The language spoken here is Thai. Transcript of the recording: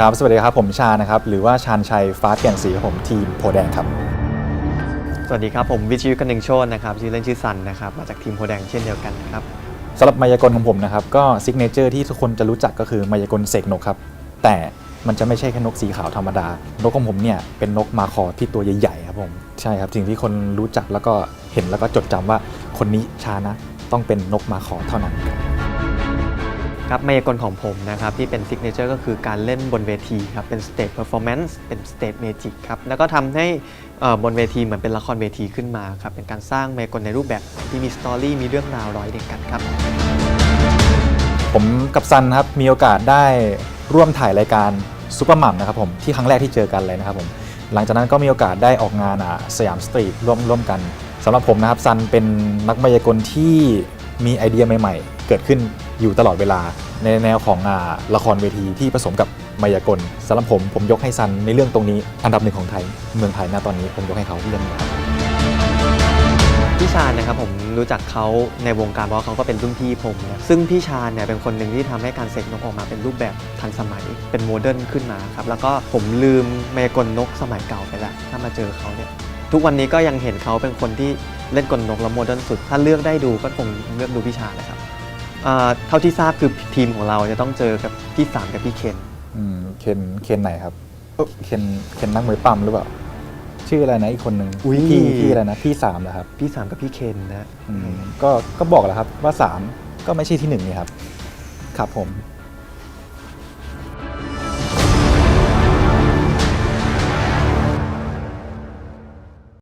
ครับ สวัสดีครับ ผมชานะครับ หรือว่าชาญชัยฟ้าเปลี่ยนสีครับผมทีมโพแดงครับ สวัสดีครับ ผมวิชิวกันหนึ่งโชนนะครับชื่อเล่นชื่อซันนะครับ มาจากทีมโพแดงเช่นเดียวกันนะครับสำหรับมายากลของผมนะครับ ก็ซิกเนเจอร์ที่ทุกคนจะรู้จักก็คือมายากลเสกนกครับ แต่มันจะไม่ใช่แค่นกสีขาวธรรมดา นกของผมเนี่ยเป็นนกมาคอที่ตัวใหญ่ๆครับผม ใช่ครับ สิ่งที่คนรู้จักแล้วก็เห็นแล้วก็จดจำว่าคนนี้ชานะ ต้องเป็นนกมาคอเท่านั้น ครับมายากลของผมนะครับที่เป็นซิกเนเจอร์ก็คือการเล่นบนเวทีครับเป็นสเตจเพอร์ฟอร์แมนซ์เป็นสเตจเมจิกครับแล้วก็ทำให้บนเวทีเหมือนเป็นละครเวทีขึ้นมาครับเป็นการสร้างมายากลในรูปแบบที่มีสตอรี่มีเรื่องราวร้อยเด็กกันครับ ผมกับซันครับมีโอกาสได้ร่วมถ่ายรายการซูเปอร์มัมนะครับผมที่ครั้งแรกที่เจอกันเลยนะครับผมหลังจากนั้นก็มีโอกาสได้ออกงานสยามสตรีทร่วมร่วมกันสำหรับผมนะครับซันเป็นนักมายากลที่มีไอเดียใหม่ ๆ เกิดขึ้น อยู่ตลอดเวลาในแนวของอาละครเวทีที่ผสมกับมายากลสำหรับผมผมยกให้ซันในเรื่องตรงนี้ อันดับหนึ่งของไทย เมืองไทยณตอนนี้ผมยกให้เขาเรื่องนี้ครับพี่ชาญนะครับผมรู้จักเขาในวงการเพราะเขาก็เป็นรุ่นพี่ผมนะซึ่งพี่ชาญเนี่ยเป็นคนหนึ่งที่ทำให้การเสกนกออกมาเป็นรูปแบบทันสมัยเป็นโมเดิร์นขึ้นมาครับแล้วก็ผมลืมมายากลนกสมัยเก่าไปแล้วถ้ามาเจอเขาเนี่ยทุกวันนี้ก็ยังเห็นเขาเป็นคนที่เล่นกลนกแล้วโมเดิร์นสุด ถ้าเลือกได้ดูก็คงเลือกดูพี่ชาญนะครับ อ่าเท่าที่ทราบคือทีมของเราจะต้องเจอกับพี่สามกับพี่เคนอืมเคนเคนไหนครับเอ้อเคนเคนนักมวยปั้มหรือเปล่า ชื่ออะไรนะอีกคนหนึ่งพี่พี่อะไรนะพี่สามเหรอครับพี่สามกับพี่เคนนะ อืมก็ก็บอกแล้วครับว่า3ก็ไม่ใช่ที่1นี่ครับครับผม